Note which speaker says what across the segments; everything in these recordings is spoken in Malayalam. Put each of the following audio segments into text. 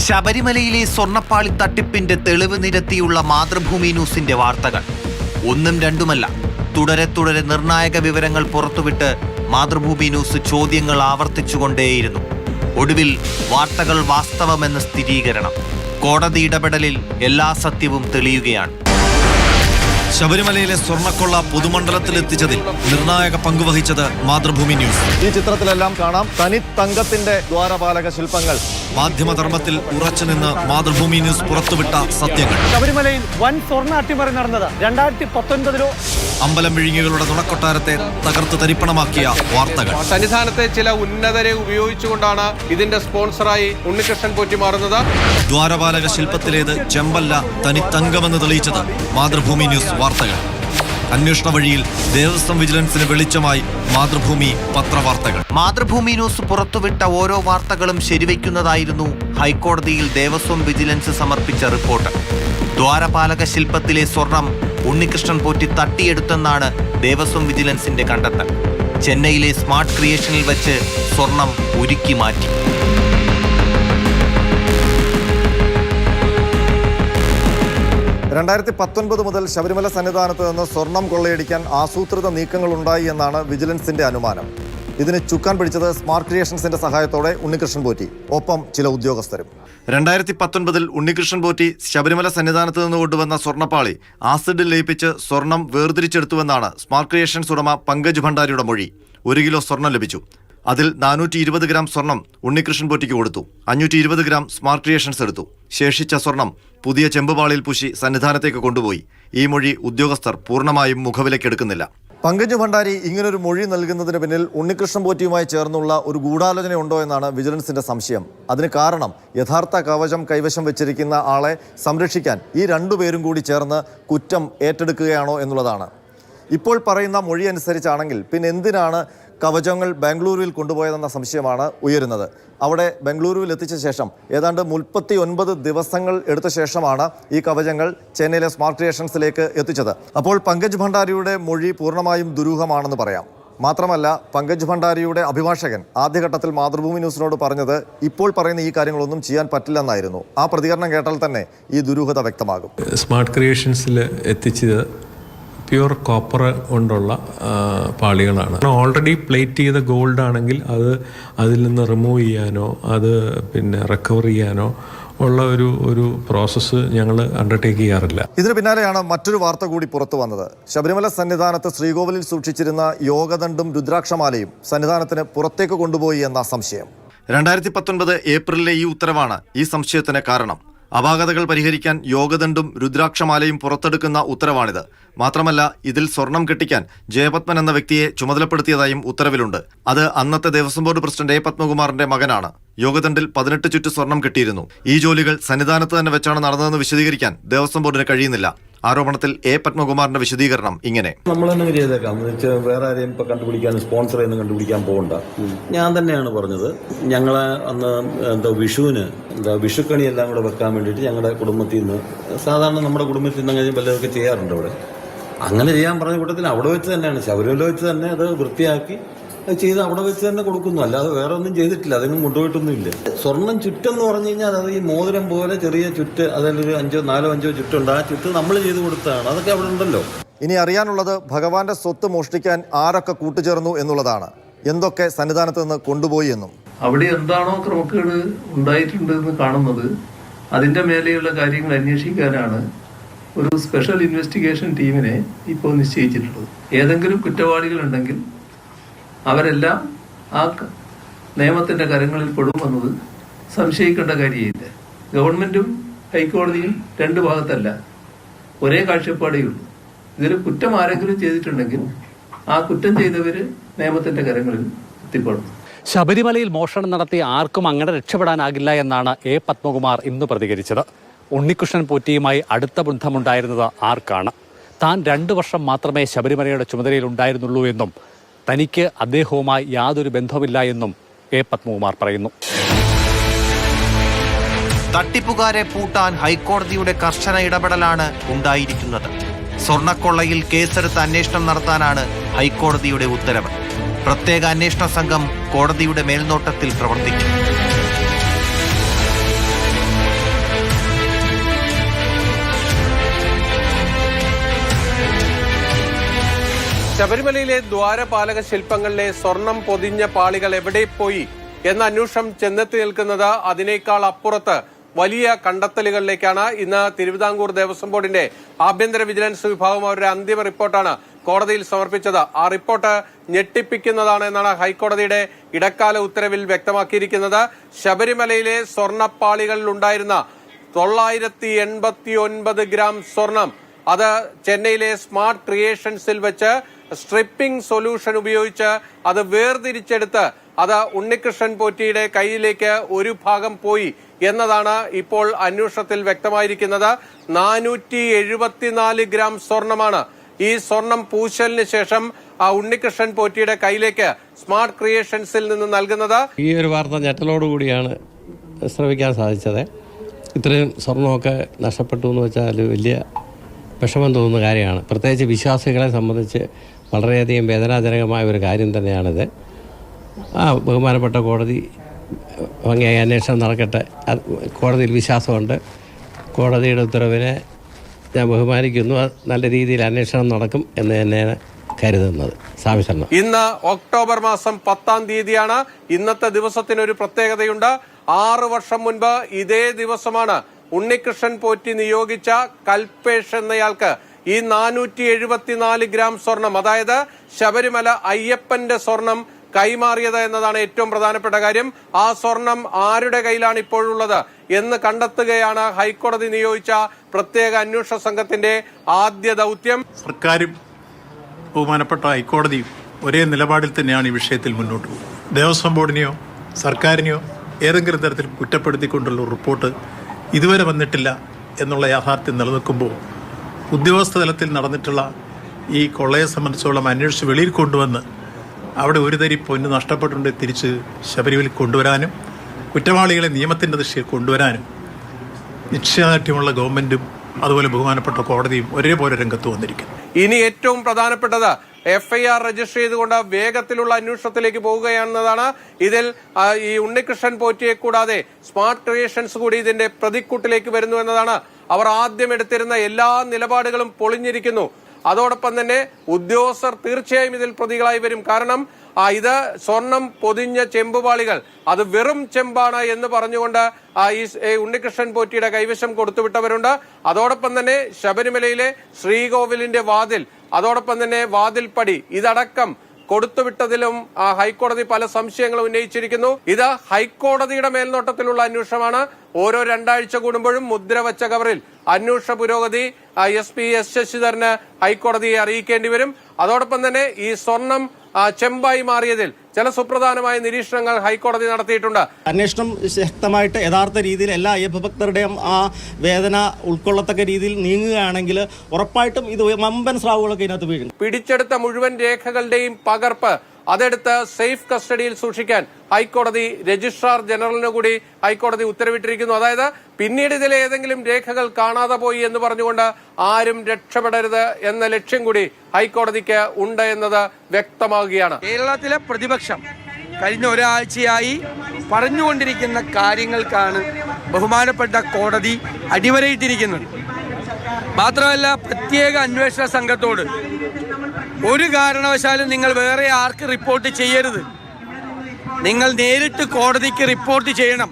Speaker 1: ശബരിമലയിലെ സ്വർണപ്പാളി തട്ടിപ്പിന്റെ തെളിവ് നിരത്തിയുള്ള മാതൃഭൂമി ന്യൂസിന്റെ വാർത്തകൾ. ഒന്നും രണ്ടുമല്ല. തുടരെ തുടരെ നിർണായക വിവരങ്ങൾ പുറത്തുവിട്ട് മാതൃഭൂമി ന്യൂസ് ചോദ്യങ്ങൾ ആവർത്തിച്ചുകൊണ്ടേയിരുന്നു. ഒടുവിൽ വാർത്തകൾ വാസ്തവമെന്ന സ്ഥിരീകരണം. കോടതി ഇടപെടലിൽ എല്ലാ സത്യവും തെളിയുകയാണ്.
Speaker 2: ശബരിമലയിലെ സ്വർണക്കൊള്ള പൊതുമണ്ഡലത്തിൽ എത്തിച്ചതിൽ നിർണായക പങ്കുവഹിച്ചത് മാതൃഭൂമി ന്യൂസ്.
Speaker 3: ഈ ചിത്രത്തിലെല്ലാം കാണാം തനി തങ്കത്തിന്റെ ദ്വാരപാലക ശില്പങ്ങൾ.
Speaker 2: മാധ്യമധർമ്മത്തിൽ ഉറച്ചുനിന്ന് മാതൃഭൂമി ന്യൂസ് പുറത്തുവിട്ട സത്യങ്ങൾ.
Speaker 4: ശബരിമലയിൽ വൻ സ്വർണ അട്ടിമറി നടന്നത് രണ്ടായിരത്തി പത്തൊൻപതിലോ
Speaker 2: അമ്പലം വിഴുങ്ങികളുടെ തുണക്കൊട്ടാരത്തെ തകർത്ത് തരിപ്പണമാക്കിയ വാർത്തകൾ.
Speaker 5: സന്നിധാനത്തെ ചില ഉന്നതരെ ഉപയോഗിച്ചുകൊണ്ടാണ് ഇതിന്റെ സ്പോൺസറായി ഉണ്ണികൃഷ്ണൻ പോറ്റി മാറുന്നത്.
Speaker 2: ദ്വാരപാലക ശില്പത്തിലേത് ചെമ്പല്ല തനി തങ്കമെന്ന് തെളിയിച്ചത് മാതൃഭൂമി ന്യൂസ്. വാർത്തകൾ. അന്വേഷണ വഴിയിൽ ദേവസ്വം വിജിലൻസിന് വെളിച്ചമായി മാതൃഭൂമി പത്രവാർത്തകൾ.
Speaker 1: മാതൃഭൂമി ന്യൂസ് പുറത്തുവിട്ട ഓരോ വാർത്തകളും ശരിവയ്ക്കുന്നതായിരുന്നു ഹൈക്കോടതിയിൽ ദേവസ്വം വിജിലൻസ് സമർപ്പിച്ച റിപ്പോർട്ട്. ദ്വാരപാലക ശില്പത്തിലെ സ്വർണം ഉണ്ണികൃഷ്ണൻ പോറ്റി തട്ടിയെടുത്തെന്നാണ് ദേവസ്വം വിജിലൻസിന്റെ കണ്ടെത്തൽ. ചെന്നൈയിലെ സ്മാർട്ട് ക്രിയേഷനിൽ വെച്ച് സ്വർണം ഉരുക്കി മാറ്റി.
Speaker 3: രണ്ടായിരത്തി പത്തൊൻപത് മുതൽ ശബരിമല സന്നിധാനത്ത് നിന്ന് സ്വർണം കൊള്ളയടിക്കാൻ ആസൂത്രിത നീക്കങ്ങൾ ഉണ്ടായി എന്നാണ് വിജിലൻസിന്റെ അനുമാനം. ഇതിന് ചുക്കാൻ പിടിച്ചത് സ്മാർട്ട് ക്രിയേഷൻസിന്റെ സഹായത്തോടെ ഉണ്ണികൃഷ്ണൻ പോറ്റി ഒപ്പം ചില ഉദ്യോഗസ്ഥരും.
Speaker 2: രണ്ടായിരത്തി പത്തൊൻപതിൽ ഉണ്ണികൃഷ്ണൻ പോറ്റി ശബരിമല സന്നിധാനത്ത് നിന്ന് കൊണ്ടുവന്ന സ്വർണപ്പാളി ആസിഡിൽ ലയിപ്പിച്ച് സ്വർണം വേർതിരിച്ചെടുത്തുവെന്നാണ് സ്മാർട്ട് ക്രിയേഷൻസ് ഉടമ പങ്കജ് ഭണ്ഡാരിയുടെ മൊഴി. ഒരു കിലോ സ്വർണം ലഭിച്ചു. അതിൽ നാനൂറ്റി ഇരുപത് ഗ്രാം സ്വർണം ഉണ്ണികൃഷ്ണൻ പൊറ്റിക്ക് കൊടുത്തു. അഞ്ഞൂറ്റി ഇരുപത് ഗ്രാം സ്മാർട്ട് ക്രിയേഷൻസ് എടുത്തു. ശേഷിച്ച സ്വർണം പുതിയ ചെമ്പുപാളിൽ പൂശി സന്നിധാനത്തേക്ക് കൊണ്ടുപോയി. ഈ മൊഴി ഉദ്യോഗസ്ഥർ പൂർണമായും മുഖവിലക്കെടുക്കുന്നില്ല
Speaker 3: പങ്കജ് ഭണ്ഡാരി ഇങ്ങനൊരു മൊഴി നൽകുന്നതിന് പിന്നിൽ ഉണ്ണികൃഷ്ണൻ പോറ്റിയുമായി ചേർന്നുള്ള ഒരു ഗൂഢാലോചന ഉണ്ടോ എന്നാണ് വിജിലൻസിന്റെ സംശയം. അതിന് കാരണം യഥാർത്ഥ കവചം കൈവശം വെച്ചിരിക്കുന്ന ആളെ സംരക്ഷിക്കാൻ ഈ രണ്ടുപേരും കൂടി ചേർന്ന് കുറ്റം ഏറ്റെടുക്കുകയാണോ എന്നുള്ളതാണ്. ഇപ്പോൾ പറയുന്ന മൊഴി അനുസരിച്ചാണെങ്കിൽ പിന്നെ എന്തിനാണ് കവചങ്ങൾ ബാംഗ്ലൂരുവിൽ കൊണ്ടുപോയതെന്ന സംശയമാണ് ഉയരുന്നത്. അവിടെ ബംഗളൂരുവിൽ എത്തിച്ച ശേഷം ഏതാണ്ട് മുപ്പത്തി ഒൻപത് ദിവസങ്ങൾ എടുത്ത ശേഷമാണ് ഈ കവചങ്ങൾ ചെന്നൈയിലെ സ്മാർട്ട് ക്രിയേഷൻസിലേക്ക് എത്തിച്ചത്. അപ്പോൾ പങ്കജ് ഭണ്ഡാരിയുടെ മൊഴി പൂർണമായും ദുരൂഹമാണെന്ന് പറയാം. മാത്രമല്ല പങ്കജ് ഭണ്ഡാരിയുടെ അഭിഭാഷകൻ ആദ്യഘട്ടത്തിൽ മാതൃഭൂമി ന്യൂസിനോട് പറഞ്ഞത് ഇപ്പോൾ പറയുന്ന ഈ കാര്യങ്ങളൊന്നും ചെയ്യാൻ പറ്റില്ലെന്നായിരുന്നു. ആ പ്രതികരണം കേട്ടാൽ തന്നെ ഈ ദുരൂഹത വ്യക്തമാകും.
Speaker 6: സ്മാർട്ട് ക്രിയേഷൻസിൽ എത്തിച്ചത് പ്യുവർ കോപ്പർ കൊണ്ടുള്ള പാളികളാണ്. ഓൾറെഡി പ്ലേറ്റ് ചെയ്ത ഗോൾഡ് ആണെങ്കിൽ അത് അതിൽ നിന്ന് റിമൂവ് ചെയ്യാനോ അത് പിന്നെ റിക്കവർ ചെയ്യാനോ ഉള്ള ഒരു ഒരു പ്രോസസ്സ് ഞങ്ങൾ അണ്ടർടേക്ക് ചെയ്യാറില്ല.
Speaker 3: ഇതിന് പിന്നാലെയാണ് മറ്റൊരു വാർത്ത കൂടി പുറത്തു വന്നത്. ശബരിമല സന്നിധാനത്ത് ശ്രീകോവിലിൽ സൂക്ഷിച്ചിരുന്ന യോഗദണ്ഡും രുദ്രാക്ഷമാലയും സന്നിധാനത്തിന് പുറത്തേക്ക് കൊണ്ടുപോയി എന്ന സംശയം.
Speaker 2: രണ്ടായിരത്തി പത്തൊൻപത് ഏപ്രിലിലെ ഈ ഉത്തരവാണ് ഈ സംശയത്തിന് കാരണം. അപാകതകൾ പരിഹരിക്കാൻ യോഗദണ്ഡും രുദ്രാക്ഷമാലയും പുറത്തെടുക്കുന്ന ഉത്തരവാണിത്. മാത്രമല്ല ഇതിൽ സ്വർണം കെട്ടിക്കാൻ ജയപത്മൻ എന്ന വ്യക്തിയെ ചുമതലപ്പെടുത്തിയതായും ഉത്തരവിലുണ്ട്. അത് അന്നത്തെ ദേവസ്വം ബോർഡ് പ്രസിഡന്റ് എ. പത്മകുമാറിന്റെ മകനാണ്. യോഗദണ്ഡിൽ പതിനെട്ട് ചുറ്റ് സ്വർണം കെട്ടിയിരുന്നു. ഈ ജോലികൾ സന്നിധാനത്ത് തന്നെ വെച്ചാണ് നടന്നതെന്ന് വിശദീകരിക്കാൻ ദേവസ്വം ബോർഡിന് കഴിയുന്നില്ല. ആരോപണത്തിൽ എ പത്മകുമാറിന്റെ വിശദീകരണം ഇങ്ങനെ.
Speaker 7: നമ്മൾ തന്നെ ചെയ്തേക്കാം വെച്ചാൽ വേറെ ആരെയും ഇപ്പൊ കണ്ടുപിടിക്കാൻ സ്പോൺസർ ചെയ്യുന്ന കണ്ടുപിടിക്കാൻ പോകണ്ട ഞാൻ തന്നെയാണ് പറഞ്ഞത്. ഞങ്ങളെ അന്ന് എന്താ വിഷുവിന് എന്താ വിഷുക്കണി എല്ലാം കൂടെ വെക്കാൻ വേണ്ടിയിട്ട് ഞങ്ങളുടെ കുടുംബത്തിൽ നിന്ന് സാധാരണ നമ്മുടെ കുടുംബത്തിൽ നിന്ന് അങ്ങനെ പലതൊക്കെ ചെയ്യാറുണ്ട് അവിടെ. അങ്ങനെ ചെയ്യാൻ പറഞ്ഞ കൂട്ടത്തിൽ അവിടെ വെച്ച് തന്നെയാണ്. ശബരിമല വെച്ച് തന്നെ അത് വൃത്തിയാക്കി ചെയ്ത് അവിടെ വെച്ച് തന്നെ കൊടുക്കുന്നു. അല്ലാതെ വേറെ ഒന്നും ചെയ്തിട്ടില്ല. അതൊന്നും കൊണ്ടുപോയിട്ടൊന്നുമില്ല. സ്വർണം ചുറ്റെന്ന് പറഞ്ഞു കഴിഞ്ഞാൽ അത് ഈ മോതിരം പോലെ ചെറിയ ചുറ്റ് അതിലൊരു അഞ്ചോ നാലോ അഞ്ചോ ചുറ്റുണ്ട് ആ ചുറ്റ് നമ്മൾ ചെയ്ത് കൊടുത്തതാണ്. അതൊക്കെ അവിടെ ഉണ്ടല്ലോ.
Speaker 3: ഇനി അറിയാനുള്ളത് ഭഗവാന്റെ സ്വത്ത് മോഷ്ടിക്കാൻ ആരൊക്കെ കൂട്ടുചേർന്നു എന്നുള്ളതാണ്. എന്തൊക്കെ സന്നിധാനത്ത് നിന്ന് കൊണ്ടുപോയി എന്നും.
Speaker 8: അവിടെ എന്താണോ ക്രമക്കേട് ഉണ്ടായിട്ടുണ്ട് എന്ന് കാണുന്നത് അതിന്റെ മേലെയുള്ള കാര്യങ്ങൾ അന്വേഷിക്കാനാണ് ഒരു സ്പെഷ്യൽ ഇൻവെസ്റ്റിഗേഷൻ ടീമിനെ ഇപ്പോൾ നിശ്ചയിച്ചിട്ടുള്ളത്. ഏതെങ്കിലും കുറ്റവാളികൾ ഉണ്ടെങ്കിൽ അവരെല്ലാം ആ നിയമത്തിന്റെ കരങ്ങളിൽ പെടുമെന്നത് സംശയിക്കേണ്ട കാര്യമില്ല. ഗവൺമെന്റും ഹൈക്കോടതിയും രണ്ട് ഭാഗത്തല്ല. ഒരേ കാഴ്ചപ്പാടേ ഉള്ളൂ. ഇതിൽ കുറ്റം ആരെങ്കിലും ചെയ്തിട്ടുണ്ടെങ്കിൽ ആ കുറ്റം ചെയ്തവര് നിയമത്തിന്റെ കരങ്ങളിൽ എത്തിപ്പെടും.
Speaker 9: ശബരിമലയിൽ മോഷണം നടത്തി ആർക്കും അങ്ങനെ രക്ഷപ്പെടാനാകില്ല എന്നാണ് എ പത്മകുമാർ ഇന്ന് പ്രതികരിച്ചത്. ഉണ്ണികൃഷ്ണൻ പോറ്റിയുമായി അടുത്ത ബന്ധമുണ്ടായിരുന്നത് ആർക്കാണ്? താൻ രണ്ടു വർഷം മാത്രമേ ശബരിമലയുടെ ചുമതലയിൽ ഉണ്ടായിരുന്നുള്ളൂ എന്നും തനിക്ക് അദ്ദേഹവുമായി യാതൊരു ബന്ധവുമില്ല എന്നും എ പത്മകുമാർ പറയുന്നു.
Speaker 1: തട്ടിപ്പുകാരെ പൂട്ടാൻ ഹൈക്കോടതിയുടെ കർശന ഇടപെടലാണ് ഉണ്ടായിരിക്കുന്നത്. സ്വർണക്കൊള്ളയിൽ കേസെടുത്ത് അന്വേഷണം നടത്താനാണ് ഹൈക്കോടതിയുടെ ഉത്തരവ്. പ്രത്യേക അന്വേഷണ സംഘം കോടതിയുടെ മേൽനോട്ടത്തിൽ പ്രവർത്തിക്കും.
Speaker 5: ശബരിമലയിലെ ദ്വാരപാലക ശില്പങ്ങളിലെ സ്വർണം പൊതിഞ്ഞ പാളികൾ എവിടെ പോയി എന്ന അന്വേഷണം ചെന്നെത്തി നിൽക്കുന്നത് അതിനേക്കാൾ അപ്പുറത്ത് വലിയ കണ്ടെത്തലുകളിലേക്കാണ്. ഇന്ന് തിരുവിതാംകൂർ ദേവസ്വം ബോർഡിന്റെ ആഭ്യന്തര വിജിലൻസ് വിഭാഗം അവരുടെ അന്തിമ റിപ്പോർട്ടാണ് കോടതിയിൽ സമർപ്പിച്ചത്. ആ റിപ്പോർട്ട് ഞെട്ടിപ്പിക്കുന്നതാണ് എന്നാണ് ഹൈക്കോടതിയുടെ ഇടക്കാല ഉത്തരവിൽ വ്യക്തമാക്കിയിരിക്കുന്നത്. ശബരിമലയിലെ സ്വർണപ്പാളികളിലുണ്ടായിരുന്ന തൊള്ളായിരത്തി എൺപത്തി ഒൻപത് ഗ്രാം സ്വർണം അത് ചെന്നൈയിലെ സ്മാർട്ട് ക്രിയേഷൻസിൽ വെച്ച് സ്ട്രിപ്പിംഗ് സൊല്യൂഷൻ ഉപയോഗിച്ച് അത് വേർതിരിച്ചെടുത്ത് അത് ഉണ്ണികൃഷ്ണൻ പോറ്റിയുടെ കയ്യിലേക്ക് ഒരു ഭാഗം പോയി എന്നതാണ് ഇപ്പോൾ അന്വേഷണത്തിൽ വ്യക്തമായിരിക്കുന്നത്. നാനൂറ്റി എഴുപത്തിനാല് ഗ്രാം സ്വർണമാണ്. ഈ സ്വർണം പൂശലിന് ശേഷം ആ ഉണ്ണികൃഷ്ണൻ പോറ്റിയുടെ കയ്യിലേക്ക് സ്മാർട്ട് ക്രിയേഷൻസിൽ നിന്ന് നൽകുന്നത്.
Speaker 10: ഈ ഒരു വാർത്ത ഞെട്ടലോടുകൂടിയാണ് ശ്രമിക്കാൻ സാധിച്ചത്. ഇത്രയും സ്വർണമൊക്കെ നഷ്ടപ്പെട്ടു എന്ന് വെച്ചാൽ വലിയ വിഷമം തോന്നുന്ന കാര്യമാണ്. പ്രത്യേകിച്ച് വിശ്വാസികളെ സംബന്ധിച്ച് വളരെയധികം വേദനാജനകമായ ഒരു കാര്യം തന്നെയാണിത്. ആ ബഹുമാനപ്പെട്ട കോടതി ഭംഗിയായി അന്വേഷണം നടക്കട്ടെ. കോടതിയിൽ വിശ്വാസമുണ്ട്. കോടതിയുടെ ഉത്തരവിനെ ഞാൻ ബഹുമാനിക്കുന്നു. നല്ല രീതിയിൽ അന്വേഷണം നടക്കും എന്ന് തന്നെയാണ് കരുതുന്നത്. സ്വാമി ശരണം.
Speaker 5: ഇന്ന് ഒക്ടോബർ മാസം പത്താം തീയതിയാണ് ഇന്നത്തെ ദിവസത്തിന് ഒരു പ്രത്യേകതയുണ്ട്. ആറ് വർഷം മുൻപ് ഇതേ ദിവസമാണ് ഉണ്ണികൃഷ്ണൻ പോറ്റി നിയോഗിച്ച കൽപേഷ് എന്നയാൾക്ക് ഈ നാനൂറ്റി എഴുപത്തിനാല് ഗ്രാം സ്വർണം അതായത് ശബരിമല അയ്യപ്പന്റെ സ്വർണം കൈമാറിയത് എന്നതാണ് ഏറ്റവും പ്രധാനപ്പെട്ട കാര്യം. ആ സ്വർണം ആരുടെ കയ്യിലാണ് ഇപ്പോഴുള്ളത് എന്ന് കണ്ടെത്തുകയാണ് ഹൈക്കോടതി നിയോഗിച്ച പ്രത്യേക അന്വേഷണ സംഘത്തിന്റെ ആദ്യ ദൗത്യം.
Speaker 11: സർക്കാരും ബഹുമാനപ്പെട്ട ഹൈക്കോടതിയും ഒരേ നിലപാടിൽ തന്നെയാണ് ഈ വിഷയത്തിൽ മുന്നോട്ട് പോകുന്നത്. ദേവസ്വം ബോർഡിനെയോ സർക്കാരിനെയോ ഏതെങ്കിലും തരത്തിൽ കുറ്റപ്പെടുത്തിക്കൊണ്ടുള്ള റിപ്പോർട്ട് ഇതുവരെ വന്നിട്ടില്ല എന്നുള്ള യാഥാർത്ഥ്യം നിലനിൽക്കുമ്പോൾ ഉദ്യോഗസ്ഥ തലത്തിൽ നടന്നിട്ടുള്ള ഈ കൊള്ളയെ സംബന്ധിച്ചോളം അന്വേഷിച്ച് വെളിയിൽ കൊണ്ടുവന്ന് അവിടെ ഒരു തരി പൊന്ന് നഷ്ടപ്പെട്ടുണ്ട് തിരിച്ച് ശബരിമലയിൽ കൊണ്ടുവരാനും കുറ്റവാളികളെ നിയമത്തിന്റെ ദൃഷ്ടിയിൽ കൊണ്ടുവരാനും നിശ്ചയദാർഢ്യമുള്ള ഗവൺമെന്റും അതുപോലെ ബഹുമാനപ്പെട്ട കോടതിയും ഒരേപോലെ രംഗത്ത് വന്നിരിക്കുന്നു.
Speaker 5: ഇനി ഏറ്റവും പ്രധാനപ്പെട്ടത് എഫ്ഐആർ രജിസ്റ്റർ ചെയ്തുകൊണ്ട് വേഗത്തിലുള്ള അന്വേഷണത്തിലേക്ക് പോവുകയാണെന്നതാണ് ഇതിൽ ഈ ഉണ്ണികൃഷ്ണൻ പോറ്റിയെ കൂടാതെ സ്മാർട്ട് ക്രിയേഷൻസ് കൂടി ഇതിന്റെ പ്രതിക്കൂട്ടിലേക്ക് വരുന്നു എന്നതാണ്. അവർ ആദ്യം എടുത്തിരുന്ന എല്ലാ നിലപാടുകളും പൊളിഞ്ഞിരിക്കുന്നു. അതോടൊപ്പം തന്നെ ഉദ്യോഗസ്ഥർ തീർച്ചയായും ഇതിൽ പ്രതികളായി വരും. കാരണം ഇത് സ്വർണം പൊതിഞ്ഞ ചെമ്പുപാളികൾ. അത് വെറും ചെമ്പാണ് എന്ന് പറഞ്ഞുകൊണ്ട് ഈ ഉണ്ണികൃഷ്ണൻ പോറ്റിയുടെ കൈവശം കൊടുത്തുവിട്ടവരുണ്ട്. അതോടൊപ്പം തന്നെ ശബരിമലയിലെ ശ്രീകോവിലിന്റെ വാതിൽ അതോടൊപ്പം തന്നെ വാതിൽപ്പടി ഇതടക്കം കൊടുത്തുവിട്ടതിലും ആ, ഹൈക്കോടതി പല സംശയങ്ങളും ഉന്നയിച്ചിരിക്കുന്നു. ഇത് ഹൈക്കോടതിയുടെ മേൽനോട്ടത്തിലുള്ള അന്വേഷണമാണ്. ഓരോ രണ്ടാഴ്ച കൂടുമ്പോഴും മുദ്ര വച്ച കവറിൽ അന്വേഷണ പുരോഗതി എസ് പി എസ് ശശിധരന് ഹൈക്കോടതിയെ അറിയിക്കേണ്ടി വരും. അതോടൊപ്പം തന്നെ ഈ സ്വർണം ചെമ്പായി മാറിയതിൽ ചില സുപ്രധാനമായ നിരീക്ഷണങ്ങൾ ഹൈക്കോടതി നടത്തിയിട്ടുണ്ട്.
Speaker 12: അന്വേഷണം ശക്തമായിട്ട് യഥാർത്ഥ രീതിയിൽ എല്ലാ അയ്യപ്പ ഭക്തരുടെയും ആ വേദന ഉൾക്കൊള്ളത്തക്ക രീതിയിൽ നീങ്ങുകയാണെങ്കിൽ ഉറപ്പായിട്ടും ഇത് മമ്പൻ സ്രാവുകളൊക്കെ ഇതിനകത്ത് വീഴും.
Speaker 5: പിടിച്ചെടുത്ത മുഴുവൻ രേഖകളുടെയും പകർപ്പ് അതെടുത്ത് സേഫ് കസ്റ്റഡിയിൽ സൂക്ഷിക്കാൻ ഹൈക്കോടതി രജിസ്ട്രാർ ജനറലിന് കൂടി ഹൈക്കോടതി ഉത്തരവിട്ടിരിക്കുന്നു. അതായത് പിന്നീട് ഇതിലെ ഏതെങ്കിലും രേഖകൾ കാണാതെ പോയി എന്ന് പറഞ്ഞുകൊണ്ട് ആരും രക്ഷപ്പെടരുത് എന്ന ലക്ഷ്യം കൂടി ഹൈക്കോടതിക്ക് ഉണ്ട് എന്നത് വ്യക്തമാവുകയാണ്
Speaker 13: കേരളത്തിലെ പ്രതിപക്ഷം കഴിഞ്ഞ ഒരാഴ്ചയായി പറഞ്ഞുകൊണ്ടിരിക്കുന്ന കാര്യങ്ങൾക്കാണ് ബഹുമാനപ്പെട്ട കോടതി അടിവരയിട്ടിരിക്കുന്നത്. മാത്രമല്ല പ്രത്യേക അന്വേഷണ സംഘത്തോട് ഒരു കാരണവശാലും നിങ്ങൾ വേറെ ആർക്ക് റിപ്പോർട്ട് ചെയ്യരുത്. നിങ്ങൾ നേരിട്ട് കോടതിക്ക് റിപ്പോർട്ട് ചെയ്യണം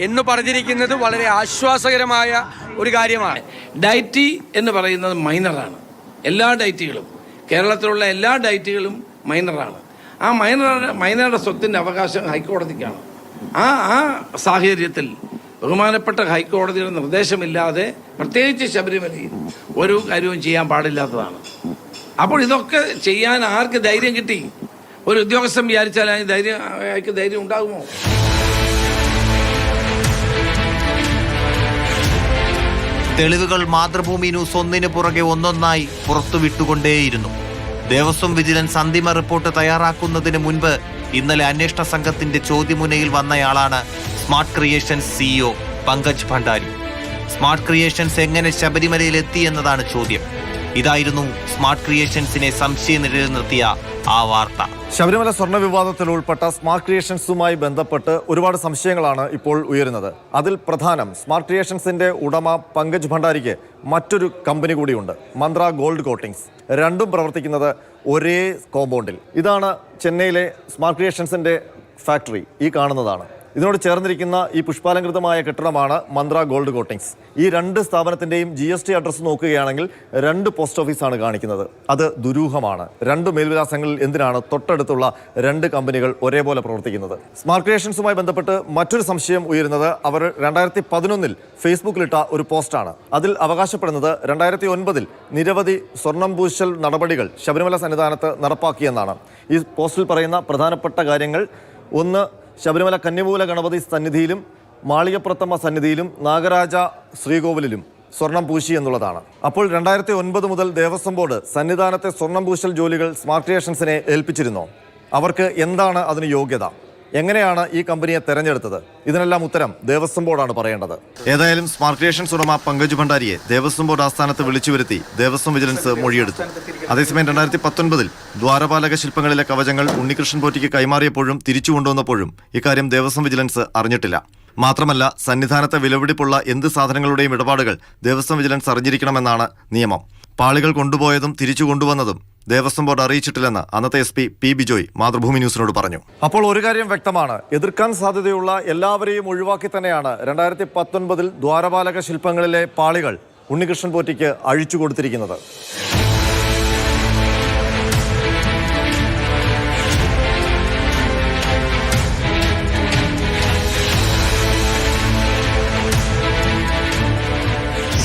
Speaker 13: എന്ന് പറഞ്ഞിരിക്കുന്നത് വളരെ ആശ്വാസകരമായ ഒരു കാര്യമാണ്.
Speaker 14: ഡയറ്റി എന്ന് പറയുന്നത് മൈനറാണ് എല്ലാ ഡയറ്റുകളും. കേരളത്തിലുള്ള എല്ലാ ഡയറ്റുകളും മൈനറാണ് ആ മൈനർ മൈനറുടെ സ്വത്തിന്റെ അവകാശം ഹൈക്കോടതിക്കാണ്. ആ ആ സാഹചര്യത്തിൽ ബഹുമാനപ്പെട്ട ഹൈക്കോടതിയുടെ നിർദ്ദേശമില്ലാതെ പ്രത്യേകിച്ച് ശബരിമലയിൽ ഒരു കാര്യവും ചെയ്യാൻ പാടില്ലാത്തതാണ്. അപ്പോൾ ഇതൊക്കെ ചെയ്യാൻ ആർക്ക് ധൈര്യം കിട്ടി? ഒരു ഉദ്യോഗസ്ഥൻ വിചാരിച്ചാൽ അതിന് ധൈര്യം അയാൾക്ക് ധൈര്യം ഉണ്ടാകുമോ?
Speaker 1: തെളിവുകൾ മാതൃഭൂമി ന്യൂസ് ഒന്നിനു പുറകെ ഒന്നൊന്നായി പുറത്തുവിട്ടുകൊണ്ടേയിരുന്നു ദേവസ്വം വിജിലൻസ് അന്തിമ റിപ്പോർട്ട് തയ്യാറാക്കുന്നതിന് മുൻപ് ഇന്നലെ അന്വേഷണ സംഘത്തിന്റെ ചോദ്യമുനയിൽ വന്നയാളാണ് smart creation CEO Pankaj Bhandari. Smart creations എങ്ങനെ ശബരിമലയിൽ എത്തി എന്നതാണ് ചോദ്യം. ഇതായിരുന്നു സ്മാർട്ട് ക്രിയേഷൻസിനെ സംശയം നിർത്തിയ ആ വാർത്ത.
Speaker 3: ശബരിമല സ്വർണ വിവാദത്തിൽ ഉൾപ്പെട്ട സ്മാർട്ട് ക്രിയേഷൻസുമായി ബന്ധപ്പെട്ട് ഒരുപാട് സംശയങ്ങളാണ് ഇപ്പോൾ ഉയരുന്നത്. അതിൽ പ്രധാനം സ്മാർട്ട് ക്രിയേഷൻസിന്റെ ഉടമ പങ്കജ് ഭണ്ഡാരിക്ക് മറ്റൊരു കമ്പനി കൂടിയുണ്ട് മന്ത്ര ഗോൾഡ് കോട്ടിങ്സ്. രണ്ടും പ്രവർത്തിക്കുന്നത് ഒരേ കോമ്പൗണ്ടിൽ. ഇതാണ് ചെന്നൈയിലെ സ്മാർട്ട് ക്രിയേഷൻസിന്റെ ഫാക്ടറി ഈ കാണുന്നതാണ്. ഇതിനോട് ചേർന്നിരിക്കുന്ന ഈ പുഷ്പാലങ്കൃതമായ കെട്ടിടമാണ് മന്ത്ര ഗോൾഡ് കോട്ടിങ്സ്. ഈ രണ്ട് സ്ഥാപനത്തിന്റെയും ജി എസ് ടി അഡ്രസ്സ് നോക്കുകയാണെങ്കിൽ രണ്ട് പോസ്റ്റ് ഓഫീസാണ് കാണിക്കുന്നത്. അത് ദുരൂഹമാണ്. രണ്ട് മേൽവിലാസങ്ങളിൽ എന്തിനാണ് തൊട്ടടുത്തുള്ള രണ്ട് കമ്പനികൾ ഒരേപോലെ പ്രവർത്തിക്കുന്നത്? സ്മാർട്ട് ക്രിയേഷൻസുമായി ബന്ധപ്പെട്ട് മറ്റൊരു സംശയം ഉയരുന്നത് അവർ രണ്ടായിരത്തി പതിനൊന്നിൽ ഫേസ്ബുക്കിലിട്ട ഒരു പോസ്റ്റാണ് അതിൽ അവകാശപ്പെടുന്നത് രണ്ടായിരത്തി ഒൻപതിൽ നിരവധി സ്വർണം പൂശൽ നടപടികൾ ശബരിമല സന്നിധാനത്ത് നടപ്പാക്കിയെന്നാണ്. ഈ പോസ്റ്റിൽ പറയുന്ന പ്രധാനപ്പെട്ട കാര്യങ്ങൾ ഒന്ന് ശബരിമല കന്യമൂല ഗണപതി സന്നിധിയിലും മാളികപ്രത്തമ്മ സന്നിധിയിലും നാഗരാജ ശ്രീകോവിലിലും സ്വർണം പൂശി എന്നുള്ളതാണ്. അപ്പോൾ രണ്ടായിരത്തി ഒൻപത് മുതൽ ദേവസ്വം ബോർഡ് സന്നിധാനത്തെ സ്വർണം പൂശൽ ജോലികൾ സ്മാർട്ട് ക്രിയേഷൻസിനെ ഏൽപ്പിച്ചിരുന്നോ. അവർക്ക് എന്താണ് അതിന് യോഗ്യത? എങ്ങനെയാണ് ഈ കമ്പനിയെ തെരഞ്ഞെടുത്തത്? ഇതിനെല്ലാം ഉത്തരം ദേവസ്വം ബോർഡാണ് പറയേണ്ടത്.
Speaker 2: ഏതായാലും സ്മാർട്ട് ക്രിയേഷൻസ് ഉടമ പങ്കജ് ഭണ്ഡാരിയെ ദേവസ്വം ബോർഡ് ആസ്ഥാനത്ത് വിളിച്ചു വരുത്തി ദേവസ്വം വിജിലൻസ് മൊഴിയെടുത്തു. അതേസമയം രണ്ടായിരത്തി പത്തൊൻപതിൽ ദ്വാരപാലക ശില്പങ്ങളിലെ കവചങ്ങൾ ഉണ്ണികൃഷ്ണൻ പോറ്റിക്ക് കൈമാറിയപ്പോഴും തിരിച്ചു കൊണ്ടുവന്നപ്പോഴും ഇക്കാര്യം ദേവസ്വം വിജിലൻസ് അറിഞ്ഞിട്ടില്ല. മാത്രമല്ല സന്നിധാനത്തെ വിലപിടിപ്പുള്ള എന്ത് സാധനങ്ങളുടെയും ഇടപാടുകൾ ദേവസ്വം വിജിലൻസ് അറിഞ്ഞിരിക്കണമെന്നാണ് നിയമം. പാളികൾ കൊണ്ടുപോയതും തിരിച്ചു കൊണ്ടുവന്നതും ദേവസ്വം ബോർഡ് അറിയിച്ചിട്ടില്ലെന്ന് അന്നത്തെ S P P Bijoy Mathrubhumi ന്യൂസിനോട് പറഞ്ഞു.
Speaker 3: അപ്പോൾ ഒരു കാര്യം വ്യക്തമാണ്. എതിർക്കാൻ സാധ്യതയുള്ള എല്ലാവരെയും ഒഴിവാക്കി തന്നെയാണ് രണ്ടായിരത്തി പത്തൊൻപതിൽ ദ്വാരപാലക ശില്പങ്ങളിലെ പാളികൾ ഉണ്ണികൃഷ്ണൻ പോറ്റിക്ക് അഴിച്ചു കൊടുത്തിരിക്കുന്നത്.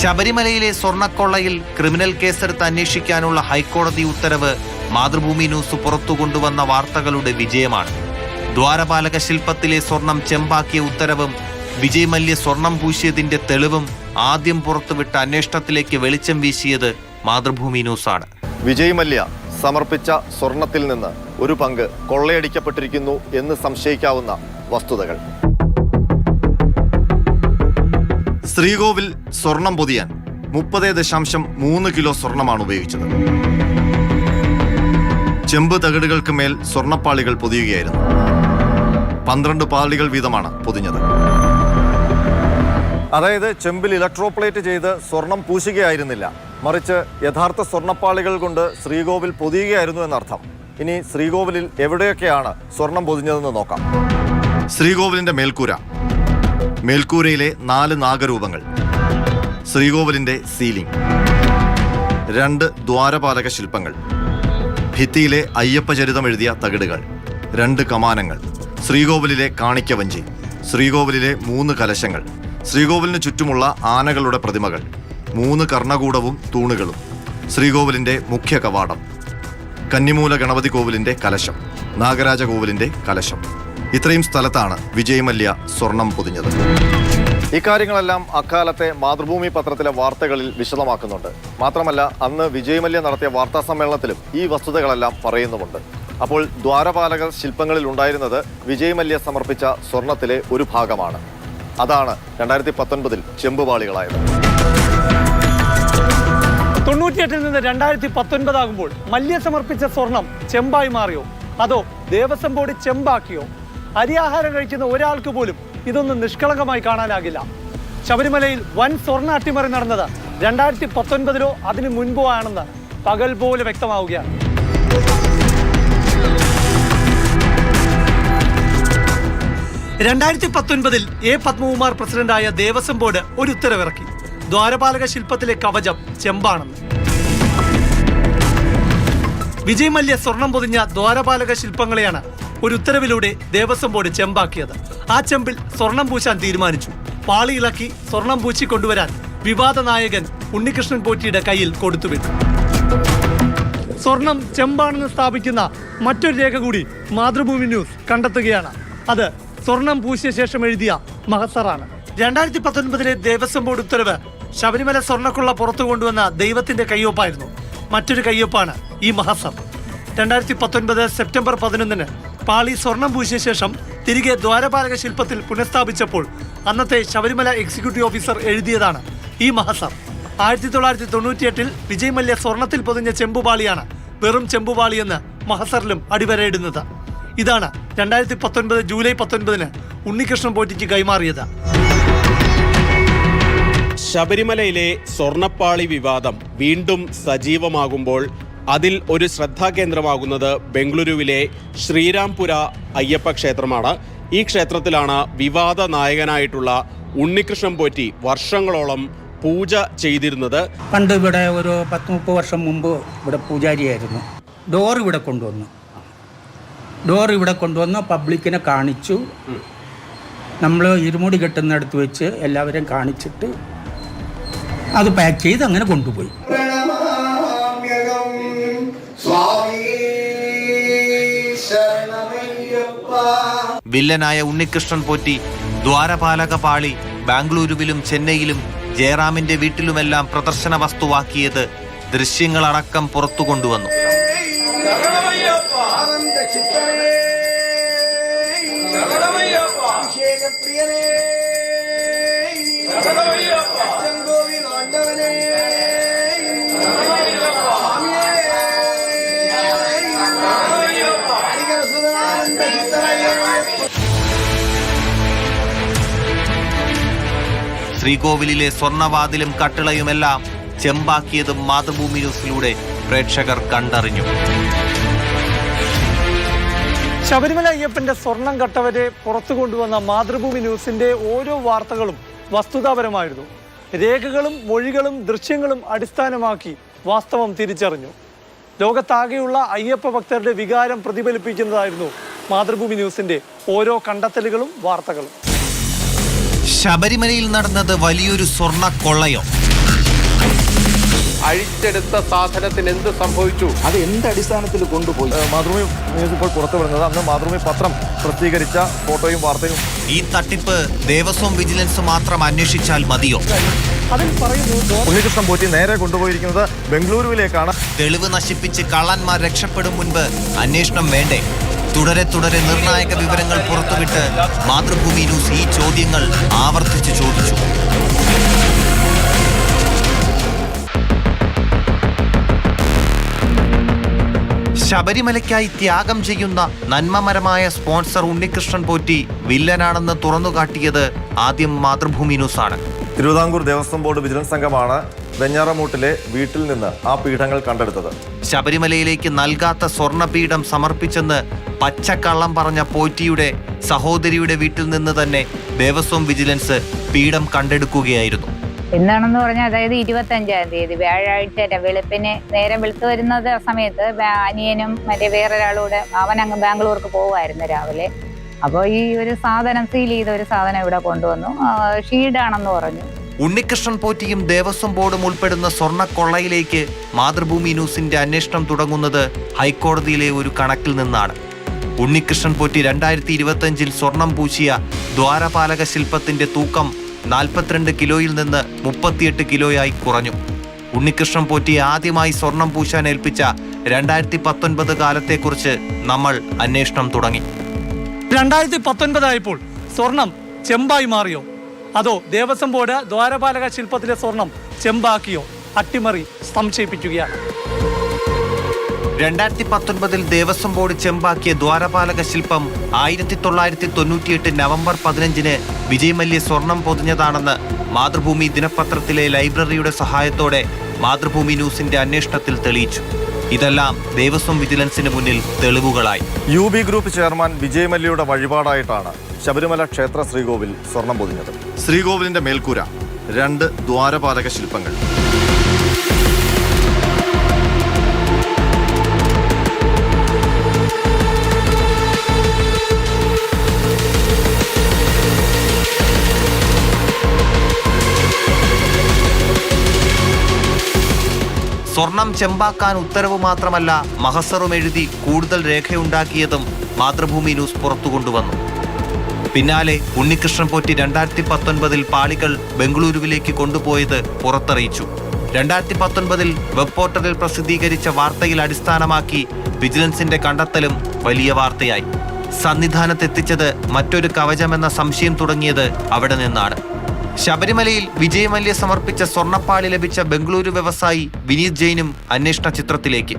Speaker 1: ശബരിമലയിലെ സ്വർണക്കൊള്ളയിൽ ക്രിമിനൽ കേസെടുത്ത് അന്വേഷിക്കാനുള്ള ഹൈക്കോടതി ഉത്തരവ് മാതൃഭൂമി ന്യൂസ് പുറത്തു കൊണ്ടുവന്ന വാർത്തകളുടെ വിജയമാണ്. ദ്വാരപാലക ശില്പത്തിലെ സ്വർണം ചെമ്പാക്കിയ ഉത്തരവും വിജയ് മല്യ സ്വർണം പൂശിയതിന്റെ തെളിവും ആദ്യം പുറത്തുവിട്ട അന്വേഷണത്തിലേക്ക് വെളിച്ചം വീശിയത് മാതൃഭൂമി ന്യൂസാണ്.
Speaker 3: വിജയ് മല്യ സമർപ്പിച്ച സ്വർണത്തിൽ നിന്ന് ഒരു പങ്ക് കൊള്ളയടിക്കപ്പെട്ടിരിക്കുന്നു എന്ന് സംശയിക്കാവുന്ന വസ്തുതകൾ.
Speaker 2: ശ്രീകോവിൽ സ്വർണം പൊതിയാൻ മുപ്പത് ദശാംശം മൂന്ന് കിലോ സ്വർണമാണ് ഉപയോഗിച്ചത്. ചെമ്പ് തകിടുകൾക്ക് മേൽ സ്വർണപ്പാളികൾ പൊതിയുകയായിരുന്നു. പന്ത്രണ്ട് പാളികൾ വീതമാണ് പൊതിഞ്ഞത്.
Speaker 3: അതായത് ചെമ്പിൽ ഇലക്ട്രോപ്ലേറ്റ് ചെയ്ത് സ്വർണം പൂശുകയായിരുന്നില്ല. മറിച്ച് യഥാർത്ഥ സ്വർണപ്പാളികൾ കൊണ്ട് ശ്രീകോവിൽ പൊതിയുകയായിരുന്നു എന്നർത്ഥം. ഇനി ശ്രീകോവിലിൽ എവിടെയൊക്കെയാണ് സ്വർണം പൊതിഞ്ഞതെന്ന് നോക്കാം.
Speaker 2: ശ്രീകോവിലിന്റെ മേൽക്കൂര. മേൽക്കൂരയിലെ നാല് നാഗരൂപങ്ങൾ. ശ്രീകോവിലിന്റെ സീലിംഗ്. രണ്ട് ദ്വാരപാലക ശില്പങ്ങൾ. ഭിത്തിയിലെ അയ്യപ്പചരിതം എഴുതിയ തകിടുകൾ. രണ്ട് കമാനങ്ങൾ. ശ്രീകോവിലിലെ കാണിക്കവഞ്ചി. ശ്രീകോവിലിലെ മൂന്ന് കലശങ്ങൾ. ശ്രീകോവിലിന് ചുറ്റുമുള്ള ആനകളുടെ പ്രതിമകൾ. മൂന്ന് കർണകൂടവും തൂണുകളും. ശ്രീകോവിലിന്റെ മുഖ്യ കവാടം. കന്നിമൂല ഗണപതി കോവിലിന്റെ കലശം. നാഗരാജ കോവിലിന്റെ കലശം. ഇത്രയും സ്ഥലത്താണ് വിജയ് മല്യ സ്വർണം പൊതിഞ്ഞത്.
Speaker 3: ഇക്കാര്യങ്ങളെല്ലാം അക്കാലത്തെ മാതൃഭൂമി പത്രത്തിലെ വാർത്തകളിൽ വിശദമാക്കുന്നുണ്ട്. മാത്രമല്ല അന്ന് വിജയ് മല്യ നടത്തിയ വാർത്താ സമ്മേളനത്തിലും ഈ വസ്തുതകളെല്ലാം പറയുന്നുമുണ്ട്. അപ്പോൾ ദ്വാരപാലക ശില്പങ്ങളിൽ ഉണ്ടായിരുന്നത് വിജയ് മല്യ സമർപ്പിച്ച സ്വർണത്തിലെ ഒരു ഭാഗമാണ്. അതാണ് രണ്ടായിരത്തി പത്തൊൻപതിൽ ചെമ്പുപാളികളായത്.
Speaker 4: തൊണ്ണൂറ്റിയെട്ടിൽ നിന്ന് രണ്ടായിരത്തി പത്തൊൻപതാകുമ്പോൾ മല്യ സമർപ്പിച്ച സ്വർണം ചെമ്പായി മാറിയോ? അതോ ദേവസ്വം ബോർഡ് ചെമ്പാക്കിയോ? അരിയാഹാരം കഴിക്കുന്ന ഒരാൾക്ക് പോലും ഇതൊന്നും നിഷ്കളങ്കമായി കാണാനാകില്ല. ശബരിമലയിൽ വൻ സ്വർണ അട്ടിമറി നടന്നത് രണ്ടായിരത്തി പത്തൊൻപതിലോ അതിനു മുൻപോ ആണെന്ന് പകൽ പോലെ വ്യക്തമാവുകയാണ്. രണ്ടായിരത്തി പത്തൊൻപതിൽ എ പത്മകുമാർ പ്രസിഡന്റായ ദേവസ്വം ബോർഡ് ഒരു ഉത്തരവിറക്കി. ദ്വാരപാലക ശില്പത്തിലെ കവചം ചെമ്പാണെന്ന്. വിജയ് മല്യ സ്വർണം പൊതിഞ്ഞ ദ്വാരപാലക ശില്പങ്ങളെയാണ് ഒരു ഉത്തരവിലൂടെ ദേവസ്വം ബോർഡ് ചെമ്പാക്കിയത്. ആ ചെമ്പിൽ സ്വർണം പൂശാൻ തീരുമാനിച്ചു. പാളിയിളക്കി സ്വർണം പൂശി കൊണ്ടുവരാൻ വിവാദ നായകൻ ഉണ്ണികൃഷ്ണൻ പോറ്റിയുടെ കയ്യിൽ കൊടുത്തുവിട്ടു സ്വർണം ചെമ്പാണെന്ന് സ്ഥാപിക്കുന്ന മറ്റൊരു രേഖ കൂടി മാതൃഭൂമി ന്യൂസ് കണ്ടെത്തുകയാണ്. അത് സ്വർണം പൂശിയ ശേഷം എഴുതിയ മഹസറാണ്. രണ്ടായിരത്തി പത്തൊൻപതിലെ ദേവസ്വം ബോർഡ് ഉത്തരവ് ശബരിമല സ്വർണക്കുള്ള പുറത്തു കൊണ്ടുവന്ന ദൈവത്തിന്റെ കയ്യൊപ്പായിരുന്നു. മറ്റൊരു കയ്യൊപ്പാണ് ഈ മഹസർ. രണ്ടായിരത്തി പത്തൊൻപത് സെപ്റ്റംബർ പതിനൊന്നിന് പാളി സ്വർണം പൂശിയ ശേഷം തിരികെ ദ്വാരപാലക ശില്പത്തിൽ പുനഃസ്ഥാപിച്ചപ്പോൾ അന്നത്തെ ശബരിമല എക്സിക്യൂട്ടീവ് ഓഫീസർ എഴുതിയതാണ് ഈ മഹസർ. ആയിരത്തി തൊള്ളായിരത്തി തൊണ്ണൂറ്റിയെട്ടിൽ വിജയ് മല്യ സ്വർണത്തിൽ പൊതിഞ്ഞ ചെമ്പുപാളിയാണ് വെറും ചെമ്പുപാളിയെന്ന് മഹസറിലും അടിവരയിടുന്നത്. ഇതാണ് രണ്ടായിരത്തി പത്തൊൻപത് ജൂലൈ പത്തൊൻപതിന് ഉണ്ണികൃഷ്ണൻ പോറ്റിക്ക് കൈമാറിയത്.
Speaker 15: ശബരിമലയിലെ സ്വർണപ്പാളി വിവാദം വീണ്ടും സജീവമാകുമ്പോൾ അതിൽ ഒരു ശ്രദ്ധാകേന്ദ്രമാകുന്നത് ബംഗളൂരുവിലെ ശ്രീരാംപുര അയ്യപ്പ ക്ഷേത്രമാണ്. ഈ ക്ഷേത്രത്തിലാണ് വിവാദ നായകനായിട്ടുള്ള ഉണ്ണികൃഷ്ണൻ പോറ്റി വർഷങ്ങളോളം പൂജ ചെയ്തിരുന്നത്.
Speaker 16: പണ്ട് ഇവിടെ ഒരു പത്ത് മുപ്പത് വർഷം മുമ്പ് ഇവിടെ പൂജാരിയായിരുന്നു. ഡോർ ഇവിടെ കൊണ്ടുവന്നു. ഡോർ ഇവിടെ കൊണ്ടുവന്ന് പബ്ലിക്കിനെ കാണിച്ചു. നമ്മൾ ഇരുമുടി കെട്ടുന്നിടത്ത് വെച്ച് എല്ലാവരെയും കാണിച്ചിട്ട് അത് പാക്ക് ചെയ്ത് അങ്ങനെ കൊണ്ടുപോയി.
Speaker 1: വില്ലനായ ഉണ്ണികൃഷ്ണൻ പോറ്റി ദ്വാരപാലക പാളി ബാംഗ്ലൂരുവിലും ചെന്നൈയിലും ജയറാമിന്റെ വീട്ടിലുമെല്ലാം പ്രദർശന വസ്തുവാക്കിയത് ദൃശ്യങ്ങളടക്കം പുറത്തു കൊണ്ടുവന്നു. ശ്രീകോവിലിലെ സ്വർണവാതിലും കട്ടിളയുമെല്ലാം ചെമ്പാക്കിയതും മാതൃഭൂമി ന്യൂസിലൂടെ പ്രേക്ഷകർ കണ്ടറിഞ്ഞു.
Speaker 4: ശബരിമല അയ്യപ്പന്റെ സ്വർണം കട്ടവരെ പുറത്തു കൊണ്ടുവന്ന മാതൃഭൂമി ന്യൂസിന്റെ ഓരോ വാർത്തകളും വസ്തുതാപരമായിരുന്നു. രേഖകളും മൊഴികളും ദൃശ്യങ്ങളും അടിസ്ഥാനമാക്കി വാസ്തവം തിരിച്ചറിഞ്ഞു. ലോകത്താകെയുള്ള അയ്യപ്പ ഭക്തരുടെ വികാരം പ്രതിഫലിപ്പിക്കുന്നതായിരുന്നു മാതൃഭൂമി ന്യൂസിന്റെ ഓരോ കണ്ടെത്തലുകളും വാർത്തകളും.
Speaker 1: ശബരിമലയിൽ നടന്നത് വലിയൊരു സ്വർണ കൊള്ളയോ
Speaker 5: അഴിച്ചെടുത്ത സാധനത്തിന് എന്ത് സംഭവിച്ചു?
Speaker 3: അത് എന്ത് അടിസ്ഥാനത്തിൽ കൊണ്ടുപോയി? മാതൃഭൂമി ന്യൂസ് ഇപ്പോൾ പുറത്തു വരുന്നത്. അന്ന് മാതൃഭൂമി പത്രം പ്രസിദ്ധീകരിച്ച ഫോട്ടോയും വാർത്തയും
Speaker 1: ഈ തട്ടിപ്പ് ദേവസ്വം വിജിലൻസ് മാത്രം അന്വേഷിച്ചാൽ മതിയോ?
Speaker 4: അതിൽ പറയുന്നു
Speaker 3: ഉണ്ണികൃഷ്ണൻ പോറ്റി നേരെ കൊണ്ടുപോയിരിക്കുന്നത് ബംഗളൂരുവിലേക്കാണ്.
Speaker 1: തെളിവ് നശിപ്പിച്ച് കള്ളന്മാർ രക്ഷപ്പെടും മുൻപ് അന്വേഷണം വേണ്ടേ? തുടരെ തുടരെ നിർണായക വിവരങ്ങൾ പുറത്തുവിട്ട് മാതൃഭൂമി ന്യൂസ് ഈ ചോദ്യങ്ങൾ ആവർത്തിച്ച് ചോദിച്ചു. ശബരിമലയ്ക്കായി ത്യാഗം ചെയ്യുന്ന നന്മമരമായ സ്പോൺസർ ഉണ്ണികൃഷ്ണൻ പോറ്റി വില്ലനാണെന്ന് തുറന്നുകാട്ടിയത് ആദ്യം മാതൃഭൂമി ന്യൂസാണ്.
Speaker 3: തിരുവിതാംകൂർ ദേവസ്വം ബോർഡ് വിജിലൻസ് സംഘമാണ് വെഞ്ഞാറമൂട്ടിലെ വീട്ടിൽ നിന്ന് ആ പീഠങ്ങൾ കണ്ടെടുത്തത്.
Speaker 1: ശബരിമലയിലേക്ക് നൽകാത്ത സ്വർണപീഠം സമർപ്പിച്ചെന്ന് പച്ചക്കള്ളം പറഞ്ഞ പോറ്റിയുടെ സഹോദരിയുടെ വീട്ടിൽ നിന്ന് തന്നെ ദേവസ്വം വിജിലൻസ് പീഠം കണ്ടെടുക്കുകയായിരുന്നു.
Speaker 17: എന്താണെന്ന് പറഞ്ഞാൽ അതായത് ഇരുപത്തഞ്ചാം തീയതി വ്യാഴാഴ്ച വെളുപ്പിന് നേരം വെളുത്ത് വരുന്നത് സമയത്ത് അനിയനും മറ്റേ വേറൊരാളൂടെ അവൻ അങ്ങ് ബാംഗ്ലൂർക്ക് പോവായിരുന്നു രാവിലെ. അപ്പോൾ ഈ ഒരു സാധനം സീൽ ചെയ്ത ഒരു സാധനം ഇവിടെ കൊണ്ടുവന്നു. ഷീഡാണെന്ന് പറഞ്ഞു.
Speaker 1: ഉണ്ണികൃഷ്ണൻ പോറ്റിയും ദേവസ്വം ബോർഡും ഉൾപ്പെടുന്ന സ്വർണക്കൊള്ളയിലേക്ക് മാതൃഭൂമി ന്യൂസിന്റെ അന്വേഷണം തുടങ്ങുന്നത് ഹൈക്കോടതിയിലെ ഒരു കണക്കിൽ നിന്നാണ്. ഉണ്ണികൃഷ്ണൻ പോറ്റി രണ്ടായിരത്തി ഇരുപത്തഞ്ചിൽ സ്വർണം പൂശിയ ദ്വാരപാലക ശില്പത്തിന്റെ തൂക്കം നാൽപ്പത്തിരണ്ട് കിലോയിൽ നിന്ന് മുപ്പത്തിയെട്ട് കിലോയായി കുറഞ്ഞു. ഉണ്ണികൃഷ്ണൻ പോറ്റിയെ ആദ്യമായി സ്വർണം പൂശാൻ ഏൽപ്പിച്ച രണ്ടായിരത്തി പത്തൊൻപത് കാലത്തെക്കുറിച്ച് നമ്മൾ അന്വേഷണം തുടങ്ങി.
Speaker 4: രണ്ടായിരത്തി പത്തൊൻപതായപ്പോൾ സ്വർണം ചെമ്പായി മാറിയോ? അതോ ദേവസ്വം ബോർഡ് ദ്വാരപാലക ശില്പത്തിലെ സ്വർണം ചെമ്പാക്കിയോ അട്ടിമറി സംശയിപ്പിക്കുകയാണ്.
Speaker 1: രണ്ടായിരത്തി പത്തൊൻപതിൽ ദേവസ്വം ബോർഡ് ചെമ്പാക്കിയ ദ്വാരപാലക ശില്പം ആയിരത്തി തൊള്ളായിരത്തി തൊണ്ണൂറ്റിയെട്ട് നവംബർ പതിനഞ്ചിന് വിജയമല്യ സ്വർണം പൊതിഞ്ഞതാണെന്ന് മാതൃഭൂമി ദിനപത്രത്തിലെ ലൈബ്രറിയുടെ സഹായത്തോടെ മാതൃഭൂമി ന്യൂസിന്റെ അന്വേഷണത്തിൽ തെളിയിച്ചു. ഇതെല്ലാം ദേവസ്വം വിജിലൻസിന് മുന്നിൽ തെളിവുകളായി.
Speaker 3: U B group chairman Vijay മല്യയുടെ വഴിപാടായിട്ടാണ് ശബരിമല ക്ഷേത്ര ശ്രീകോവിൽ സ്വർണം പൊതിഞ്ഞത്.
Speaker 2: ശ്രീകോവിലിന്റെ മേൽക്കൂര രണ്ട് ദ്വാരപാലക ശില്പങ്ങൾ.
Speaker 1: സ്വർണം ചെമ്പാക്കാൻ ഉത്തരവ് മാത്രമല്ല മഹസറും എഴുതി കൂടുതൽ രേഖയുണ്ടാക്കിയതും മാതൃഭൂമി ന്യൂസ് പുറത്തു കൊണ്ടുവന്നു പിന്നാലെ ഉണ്ണികൃഷ്ണൻ പോറ്റി രണ്ടായിരത്തി പത്തൊൻപതിൽ പാളികൾ ബംഗളൂരുവിലേക്ക് കൊണ്ടുപോയത് പുറത്തറിയിച്ചു. രണ്ടായിരത്തി പത്തൊൻപതിൽ വെബ് പോർട്ടലിൽ പ്രസിദ്ധീകരിച്ച വാർത്തയിൽ അടിസ്ഥാനമാക്കി വിജിലൻസിന്റെ കണ്ടെത്തലും വലിയ വാർത്തയായി. സന്നിധാനത്തെത്തിച്ചത് മറ്റൊരു കവചമെന്ന സംശയം തുടങ്ങിയത് അവിടെ നിന്നാണ്. ശബരിമലയിൽ വിജയമല്യ സമർപ്പിച്ച സ്വർണപ്പാളി ലഭിച്ച ബംഗളൂരു വ്യവസായി വിനീത് ജെയിനും അന്വേഷണ ചിത്രത്തിലേക്ക്.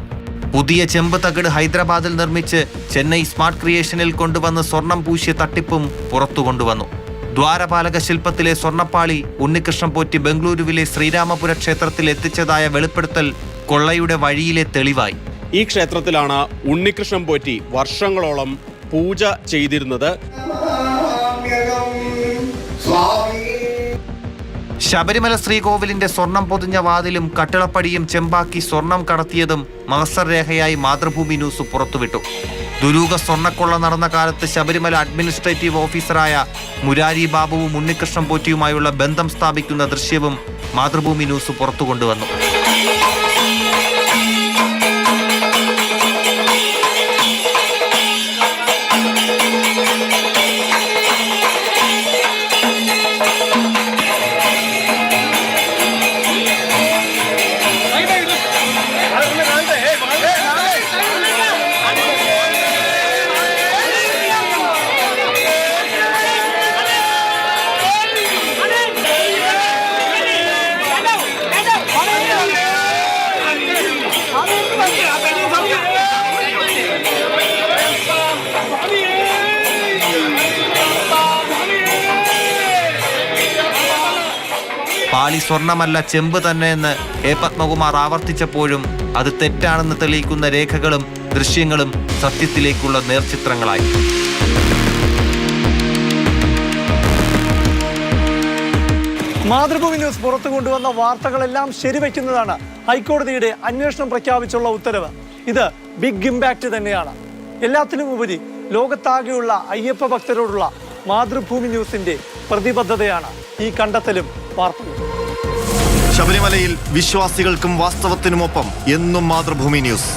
Speaker 1: പുതിയ ചെമ്പ് തകിട് ഹൈദരാബാദിൽ നിർമ്മിച്ച് ചെന്നൈ സ്മാർട്ട് ക്രിയേഷനിൽ കൊണ്ടുവന്ന സ്വർണം പൂശിയ തട്ടിപ്പും പുറത്തു കൊണ്ടുവന്നു. ദ്വാരപാലക ശില്പത്തിലെ സ്വർണപ്പാളി ഉണ്ണികൃഷ്ണൻ പോറ്റി ബംഗളൂരുവിലെ ശ്രീരാമപുര ക്ഷേത്രത്തിൽ എത്തിച്ചതായ വെളിപ്പെടുത്തൽ കൊള്ളയുടെ വഴിയിലെ തെളിവായി.
Speaker 15: ഈ ക്ഷേത്രത്തിലാണ് ഉണ്ണികൃഷ്ണൻ പോറ്റി വർഷങ്ങളോളം പൂജ ചെയ്തിരുന്നത്.
Speaker 1: ശബരിമല ശ്രീകോവിലിന്റെ സ്വർണം പൊതിഞ്ഞ വാതിലും കട്ടിളപ്പടിയും ചെമ്പാക്കി സ്വർണം കടത്തിയതും മഹസർ രേഖയായി മാതൃഭൂമി ന്യൂസ് പുറത്തുവിട്ടു. ദുരൂഹ സ്വർണക്കൊള്ള നടന്ന കാലത്ത് ശബരിമല അഡ്മിനിസ്ട്രേറ്റീവ് ഓഫീസറായ മുരാരി ബാബുവും ഉണ്ണികൃഷ്ണൻ പോറ്റിയുമായുള്ള ബന്ധം സ്ഥാപിക്കുന്ന ദൃശ്യവും മാതൃഭൂമി ന്യൂസ് പുറത്തു കൊണ്ടുവന്നു സ്വർണമല്ല ചെമ്പ് തന്നെയെന്ന് എ പത്മകുമാർ ആവർത്തിച്ചപ്പോഴും അത് തെറ്റാണെന്ന് തെളിയിക്കുന്ന രേഖകളും ദൃശ്യങ്ങളും സത്യത്തിലേക്കുള്ള നേർചിത്രങ്ങളായി.
Speaker 4: മാതൃഭൂമി ന്യൂസ് പുറത്തു കൊണ്ടുവന്ന വാർത്തകളെല്ലാം ശരിവെക്കുന്നതാണ് ഹൈക്കോടതിയുടെ അന്വേഷണം പ്രഖ്യാപിച്ചുള്ള ഉത്തരവ്. ഇത് ബിഗ് ഇമ്പാക്റ്റ് തന്നെയാണ്. എല്ലാത്തിനും ഉപരി ലോകത്താകെയുള്ള അയ്യപ്പ ഭക്തരോടുള്ള മാതൃഭൂമി ന്യൂസിന്റെ പ്രതിബദ്ധതയാണ് ഈ കണ്ടെത്തലും വാർത്തയും
Speaker 2: ശബരിമലയിൽ വിശ്വാസികൾക്കും വാസ്തവത്തിനുമൊപ്പം എന്നും മാതൃഭൂമി ന്യൂസ്.